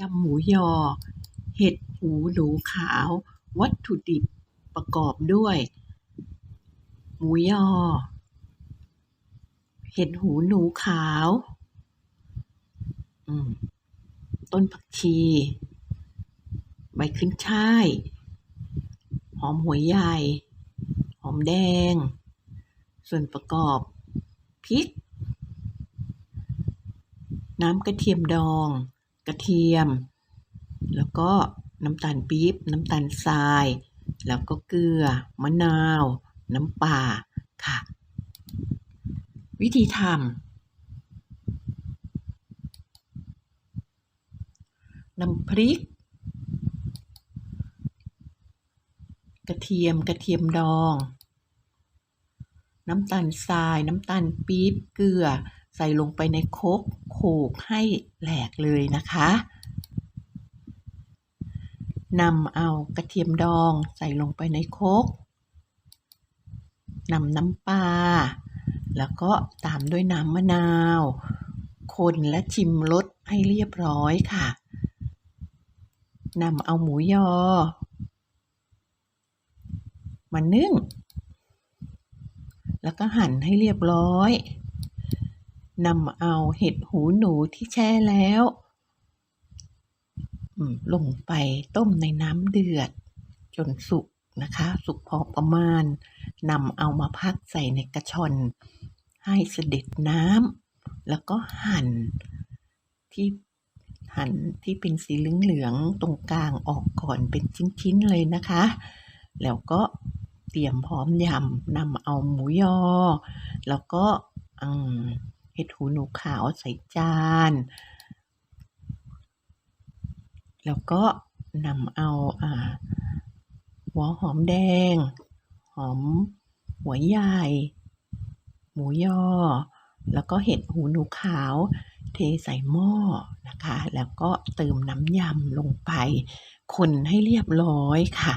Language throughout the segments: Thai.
ยำหมูยอ เห็ดหูหนูขาว วัตถุดิบประกอบด้วย หมูยอ เห็ดหูหนูขาว ต้นผักชี ใบขึ้นช่าย หอมหัวใหญ่ หอมแดง ส่วนประกอบ พริก น้ำกระเทียมดอง กระเทียม แล้วก็น้ำตาลปี๊บ น้ำตาลทราย แล้วก็เกลือ มะนาว น้ำปลาค่ะ วิธีทำน้ำพริก กระเทียม กระเทียมดอง น้ำตาลทราย น้ำตาลปี๊บ เกลือ ใส่ลงไปในโคกโขกให้แหลกเลยนะคะนำเอากระเทียมดองใส่ลงไปในโคกนำน้ำปลา แล้วก็ตามด้วยน้ำมะนาว คนและชิมรสให้เรียบร้อยค่ะนำเอาหมูยอ มานึ่ง แล้วก็หั่นให้เรียบร้อย นำเอาเห็ดหูหนูที่แช่แล้ว ลงไปต้มในน้ำเดือด จนสุกนะคะ สุกพอประมาณนำเอามาพักใส่ในกระชอน ให้เสด็จน้ำแล้วก็หั่นที่หั่นที่เป็นสีเหลืองๆตรงกลางออกก่อนเป็นชิ้นๆเลยนะคะ แล้วก็เตรียมพร้อมยำนำเอาหมูยอ แล้วก็อืม เห็ดหูหนูขาวใส่จาน แล้วก็นำเอาอ่าหัวหอมแดง หอมหัวใหญ่ หมูยอ แล้วก็เห็ดหูหนูขาวเทใส่หม้อนะคะ แล้วก็เติมน้ำยำลงไป คนให้เรียบร้อยค่ะ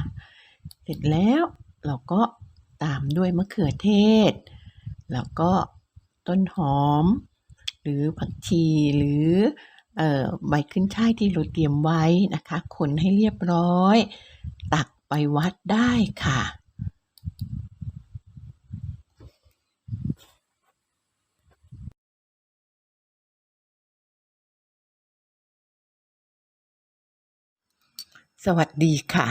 เสร็จแล้วเราก็ตามด้วยมะเขือเทศ แล้วก็ ต้นหอม หรือผักชีหรือเอ่อใบขึ้นช่ายที่เราเตรียมไว้นะคะ คนให้เรียบร้อย ตักไปวัดได้ค่ะสวัสดีค่ะ